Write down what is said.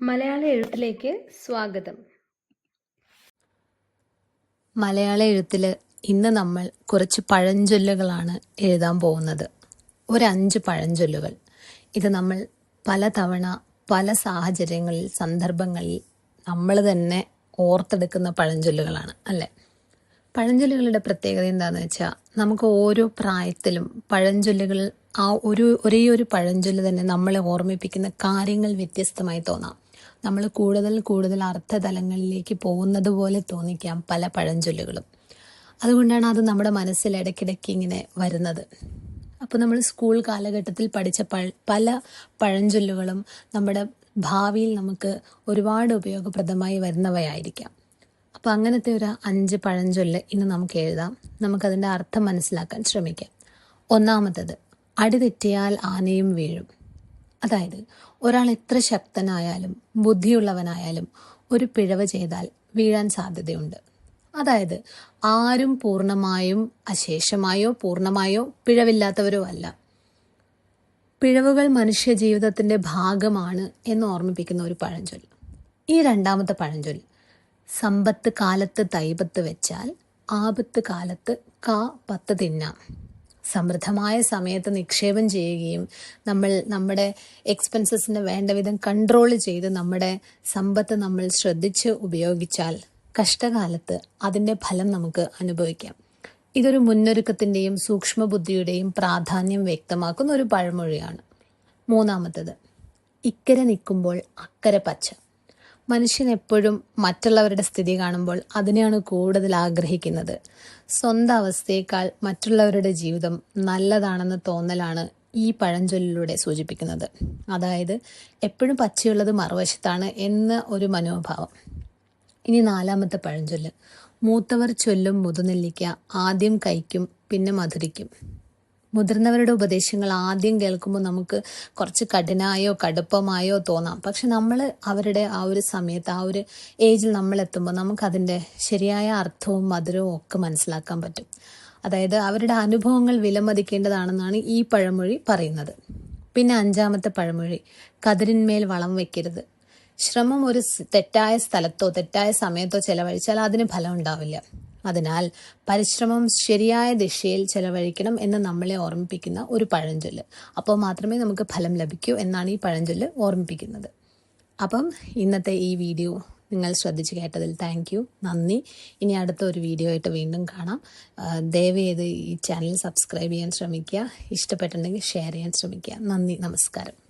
മലയാള എഴുത്തിലേക്ക് സ്വാഗതം. മലയാള എഴുത്തിൽ ഇന്ന് നമ്മൾ കുറച്ച് പഴഞ്ചൊല്ലുകളാണ് എഴുതാൻ പോകുന്നത്. ഒരു അഞ്ച് പഴഞ്ചൊല്ലുകൾ. ഇത് നമ്മൾ പലതവണ പല സാഹചര്യങ്ങളിൽ സന്ദർഭങ്ങളിൽ നമ്മൾ തന്നെ ഓർത്തെടുക്കുന്ന പഴഞ്ചൊല്ലുകളാണ് അല്ലേ? പഴഞ്ചൊല്ലുകളുടെ പ്രത്യേകത എന്താണെന്ന് വെച്ചാൽ നമുക്ക് ഓരോ പ്രായത്തിലും പഴഞ്ചൊല്ലുകൾ ആ ഒരു ഒരേ ഒരു പഴഞ്ചൊല്ല് തന്നെ നമ്മളെ ഓർമ്മിപ്പിക്കുന്ന കാര്യങ്ങൾ വ്യത്യസ്തമായി തോന്നാം. നമ്മൾ കൂടുതൽ കൂടുതൽ അർത്ഥതലങ്ങളിലേക്ക് പോകുന്നത് പോലെ തോന്നിക്കാം പല പഴഞ്ചൊല്ലുകളും. അതുകൊണ്ടാണ് അത് നമ്മുടെ മനസ്സിൽ ഇടയ്ക്കിടയ്ക്ക് ഇങ്ങനെ വരുന്നത്. അപ്പോൾ നമ്മൾ സ്കൂൾ കാലഘട്ടത്തിൽ പഠിച്ച പല പഴഞ്ചൊല്ലുകളും നമ്മുടെ ഭാവിയിൽ നമുക്ക് ഒരുപാട് ഉപയോഗപ്രദമായി വരുന്നവയായിരിക്കാം. അപ്പോൾ അങ്ങനത്തെ ഒരു അഞ്ച് പഴഞ്ചൊല്ല് ഇന്ന് നമുക്ക് എഴുതാം. നമുക്കതിന്റെ അർത്ഥം മനസ്സിലാക്കാൻ ശ്രമിക്കാം. ഒന്നാമത്തത് അടി തെറ്റിയാൽ ആനയും വീഴും. അതായത് ഒരാൾ എത്ര ശക്തനായാലും ബുദ്ധിയുള്ളവനായാലും ഒരു പിഴവ് ചെയ്താൽ വീഴാൻ സാധ്യതയുണ്ട്. അതായത് ആരും പൂർണമായും അശേഷമായോ പൂർണമായോ പിഴവില്ലാത്തവരോ അല്ല. പിഴവുകൾ മനുഷ്യ ജീവിതത്തിന്റെ ഭാഗമാണ് എന്ന് ഓർമ്മിപ്പിക്കുന്ന ഒരു പഴഞ്ചൊല്ല് ഈ രണ്ടാമത്തെ പഴഞ്ചൊല്ല് സമ്പത്ത് കാലത്ത് തൈപത്ത് വെച്ചാൽ ആപത്ത് കാലത്ത് കാ പത്ത് തിന്നാം. സമൃദ്ധമായ സമയത്ത് നിക്ഷേപം ചെയ്യുകയും നമ്മൾ നമ്മുടെ എക്സ്പെൻസസിന് വേണ്ട വിധം കൺട്രോൾ ചെയ്ത് നമ്മുടെ സമ്പത്ത് നമ്മൾ ശ്രദ്ധിച്ച് ഉപയോഗിച്ചാൽ കഷ്ടകാലത്ത് അതിന്റെ ഫലം നമുക്ക് അനുഭവിക്കാം. ഇതൊരു മുന്നൊരുക്കത്തിന്റെയും സൂക്ഷ്മബുദ്ധിയുടെയും പ്രാധാന്യം വ്യക്തമാക്കുന്ന ഒരു പഴമൊഴിയാണ്. മൂന്നാമത്തത് ഇക്കരെ നിൽക്കുമ്പോൾ അക്കരെ പച്ച. മനുഷ്യൻ എപ്പോഴും മറ്റുള്ളവരുടെ സ്ഥിതി കാണുമ്പോൾ അതിനെയാണ് കൂടുതൽ ആഗ്രഹിക്കുന്നത്. സ്വന്തം അവസ്ഥയേക്കാൾ മറ്റുള്ളവരുടെ ജീവിതം നല്ലതാണെന്ന് തോന്നലാണ് ഈ പഴഞ്ചൊല്ലിലൂടെ സൂചിപ്പിക്കുന്നത്. അതായത് എപ്പോഴും പച്ചയുള്ളത് മറുവശത്താണ് എന്ന ഒരു മനോഭാവം. ഇനി നാലാമത്തെ പഴഞ്ചൊല്ല്. മൂത്തവർ ചൊല്ലും മുതുനെല്ലിക്ക ആദ്യം കൈക്കും പിന്നെ മധുരിക്കും. മുതിർന്നവരുടെ ഉപദേശങ്ങൾ ആദ്യം കേൾക്കുമ്പോൾ നമുക്ക് കുറച്ച് കഠിനായോ കടുപ്പമായോ തോന്നാം. പക്ഷെ നമ്മൾ അവരുടെ ആ ഒരു സമയത്ത് ആ ഒരു ഏജിൽ നമ്മൾ എത്തുമ്പോൾ നമുക്കതിന്റെ ശരിയായ അർത്ഥവും മധുരവും ഒക്കെ മനസ്സിലാക്കാൻ പറ്റും. അതായത് അവരുടെ അനുഭവങ്ങൾ വിലമതിക്കേണ്ടതാണെന്നാണ് ഈ പഴമൊഴി പറയുന്നത്. പിന്നെ അഞ്ചാമത്തെ പഴമൊഴി കതിരിന്മേൽ വളം വെക്കരുത്. ശ്രമം ഒരു തെറ്റായ സ്ഥലത്തോ തെറ്റായ സമയത്തോ ചെലവഴിച്ചാൽ അതിന് ഫലം ഉണ്ടാവില്ല. അതിനാൽ പരിശ്രമം ശരിയായ ദിശയിൽ ചെലവഴിക്കണം എന്ന് നമ്മളെ ഓർമ്മിപ്പിക്കുന്ന ഒരു പഴഞ്ചൊല്ല്. അപ്പോൾ മാത്രമേ നമുക്ക് ഫലം ലഭിക്കൂ എന്നാണ് ഈ പഴഞ്ചൊല്ല് ഓർമ്മിപ്പിക്കുന്നത്. അപ്പം ഇന്നത്തെ ഈ വീഡിയോ നിങ്ങൾ ശ്രദ്ധിച്ച് കേട്ടതിൽ താങ്ക് യു നന്ദി. ഇനി അടുത്ത ഒരു വീഡിയോ ആയിട്ട് വീണ്ടും കാണാം. ദയവേത് ഈ ചാനൽ സബ്സ്ക്രൈബ് ചെയ്യാൻ ശ്രമിക്കുക. ഇഷ്ടപ്പെട്ടുണ്ടെങ്കിൽ ഷെയർ ചെയ്യാൻ ശ്രമിക്കുക. നന്ദി. നമസ്കാരം.